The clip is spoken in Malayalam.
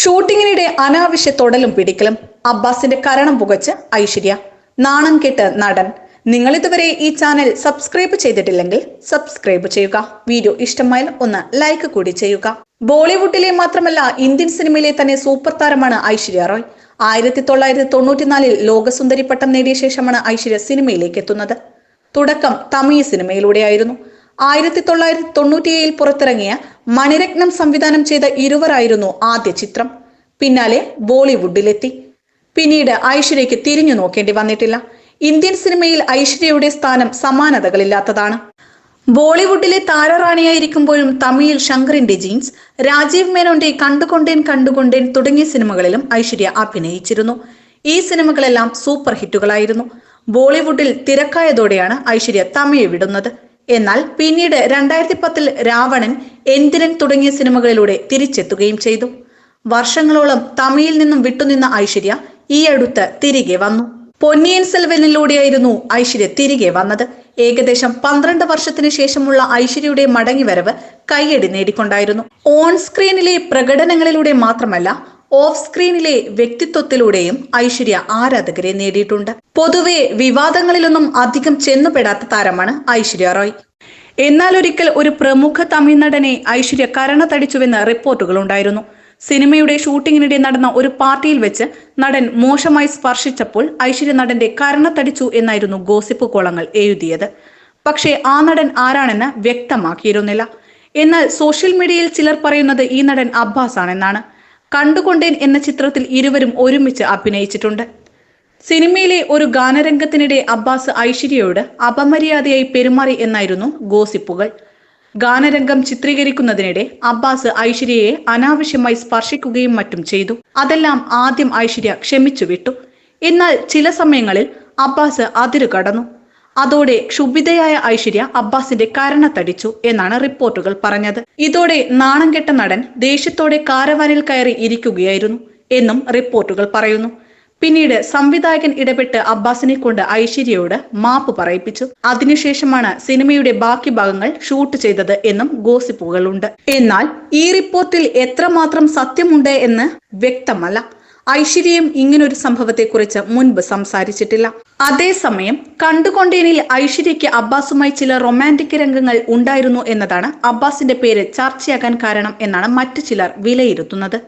ഷൂട്ടിങ്ങിനിടെ അനാവശ്യ തൊടലും പിടിക്കലും അബ്ബാസിന്റെ കരണം പുകച്ച് ഐശ്വര്യ. നാണം കെട്ട് നടൻ. നിങ്ങൾ ഇതുവരെ ഈ ചാനൽ സബ്സ്ക്രൈബ് ചെയ്തിട്ടില്ലെങ്കിൽ സബ്സ്ക്രൈബ് ചെയ്യുക. വീഡിയോ ഇഷ്ടമായാൽ ഒന്ന് ലൈക്ക് കൂടി ചെയ്യുക. ബോളിവുഡിലെ മാത്രമല്ല ഇന്ത്യൻ സിനിമയിലെ തന്നെ സൂപ്പർ താരമാണ് ഐശ്വര്യ റോയ്. ആയിരത്തി തൊള്ളായിരത്തി തൊണ്ണൂറ്റിനാലിൽ ലോകസുന്ദരി പട്ടം നേടിയ ശേഷമാണ് ഐശ്വര്യ സിനിമയിലേക്ക് എത്തുന്നത്. തുടക്കം തമിഴ് സിനിമയിലൂടെയായിരുന്നു. ആയിരത്തി തൊള്ളായിരത്തി തൊണ്ണൂറ്റിയേഴിൽ പുറത്തിറങ്ങിയ മണിരത്നം സംവിധാനം ചെയ്ത ഇരുവരായിരുന്നു ആദ്യ ചിത്രം. പിന്നാലെ ബോളിവുഡിലെത്തി. പിന്നീട് ഐശ്വര്യയ്ക്ക് തിരിഞ്ഞു നോക്കേണ്ടി വന്നിട്ടില്ല. ഇന്ത്യൻ സിനിമയിൽ ഐശ്വര്യയുടെ സ്ഥാനം സമാനതകളില്ലാത്തതാണ്. ബോളിവുഡിലെ താരറാണിയായിരിക്കുമ്പോഴും തമിഴിൽ ശങ്കറിന്റെ ജീൻസ് രാജീവ് മേനോന്റെ കണ്ടുകൊണ്ടേൻ കണ്ടുകൊണ്ടേൻ തുടങ്ങിയ സിനിമകളിലും ഐശ്വര്യ അഭിനയിച്ചിരുന്നു. ഈ സിനിമകളെല്ലാം സൂപ്പർ ഹിറ്റുകളായിരുന്നു. ബോളിവുഡിൽ തിരക്കായതോടെയാണ് ഐശ്വര്യ തമിഴ് വിടുന്നത്. എന്നാൽ പിന്നീട് രണ്ടായിരത്തി പത്തിൽ രാവണൻ എന്തിരൻ തുടങ്ങിയ സിനിമകളിലൂടെ തിരിച്ചെത്തുകയും ചെയ്തു. വർഷങ്ങളോളം തമിഴിൽ നിന്നും വിട്ടുനിന്ന ഐശ്വര്യ ഈ അടുത്ത് തിരികെ വന്നു. പൊന്നിയൻ സെൽവനിലൂടെയായിരുന്നു ഐശ്വര്യ തിരികെ വന്നത്. ഏകദേശം പന്ത്രണ്ട് വർഷത്തിന് ശേഷമുള്ള ഐശ്വര്യയുടെ മടങ്ങിവരവ് കൈയടി നേടിക്കൊണ്ടായിരുന്നു. ഓൺ സ്ക്രീനിലെ പ്രകടനങ്ങളിലൂടെ മാത്രമല്ല ഓഫ് സ്ക്രീനിലെ വ്യക്തിത്വത്തിലൂടെയും ഐശ്വര്യ ആരാധകരെ നേടിയിട്ടുണ്ട്. പൊതുവെ വിവാദങ്ങളിലൊന്നും അധികം ചെന്നുപെടാത്ത താരമാണ് ഐശ്വര്യ റോയ്. എന്നാൽ ഒരിക്കൽ ഒരു പ്രമുഖ തമിഴ് നടനെ ഐശ്വര്യ കരണത്തടിച്ചുവെന്ന് റിപ്പോർട്ടുകൾ ഉണ്ടായിരുന്നു. സിനിമയുടെ ഷൂട്ടിങ്ങിനിടെ നടന്ന ഒരു പാർട്ടിയിൽ വെച്ച് നടൻ മോശമായി സ്പർശിച്ചപ്പോൾ ഐശ്വര്യ നടന്റെ കരണത്തടിച്ചു എന്നായിരുന്നു ഗോസിപ്പ് കോളങ്ങൾ എഴുതിയത്. പക്ഷേ ആ നടൻ ആരാണെന്ന് വ്യക്തമാക്കിയിരുന്നില്ല. എന്നാൽ സോഷ്യൽ മീഡിയയിൽ ചിലർ പറയുന്നത് ഈ നടൻ അബ്ബാസ് ആണെന്നാണ് കണ്ടുകൊണ്ടേൻ എന്ന ചിത്രത്തിൽ ഇരുവരും ഒരുമിച്ച് അഭിനയിച്ചിട്ടുണ്ട്. സിനിമയിലെ ഒരു ഗാനരംഗത്തിനിടെ അബ്ബാസ് ഐശ്വര്യയോട് അപമര്യാദയായി പെരുമാറി എന്നായിരുന്നു ഗോസിപ്പുകൾ. ഗാനരംഗം ചിത്രീകരിക്കുന്നതിനിടെ അബ്ബാസ് ഐശ്വര്യയെ അനാവശ്യമായി സ്പർശിക്കുകയും മറ്റും ചെയ്തു. അതെല്ലാം ആദ്യം ഐശ്വര്യ ക്ഷമിച്ചു വിട്ടു എന്നാൽ ചില സമയങ്ങളിൽ അബ്ബാസ് അതിരു കടന്നു അതോടെ ക്ഷുഭിതയായ ഐശ്വര്യ അബ്ബാസിന്റെ കരണത്തടിച്ചു എന്നാണ് റിപ്പോർട്ടുകൾ പറഞ്ഞത്. ഇതോടെ നാണം കെട്ട നടൻ ദേഷ്യത്തോടെ കാരവാനിൽ കയറി ഇരിക്കുകയായിരുന്നു എന്നും റിപ്പോർട്ടുകൾ പറയുന്നു. പിന്നീട് സംവിധായകൻ ഇടപെട്ട് അബ്ബാസിനെ കൊണ്ട് ഐശ്വര്യയോട് മാപ്പ് പറയിപ്പിച്ചു. അതിനുശേഷമാണ് സിനിമയുടെ ബാക്കി ഭാഗങ്ങൾ ഷൂട്ട് ചെയ്തത് എന്നും ഗോസിപ്പുകളുണ്ട്. എന്നാൽ ഈ റിപ്പോർട്ടിൽ എത്രമാത്രം സത്യമുണ്ട് എന്ന് വ്യക്തമല്ല. ഐശ്വര്യയും ഇങ്ങനൊരു സംഭവത്തെക്കുറിച്ച് മുൻപ് സംസാരിച്ചിട്ടില്ല. അതേസമയം കണ്ടുകൊണ്ടേനിൽ ഐശ്വര്യയ്ക്ക് അബ്ബാസുമായി ചില റൊമാന്റിക് രംഗങ്ങൾ ഉണ്ടായിരുന്നു എന്നതാണ് അബ്ബാസിന്റെ പേര് ചർച്ചയാകാൻ കാരണം എന്നാണ് മറ്റു ചിലർ വിലയിരുത്തുന്നത്.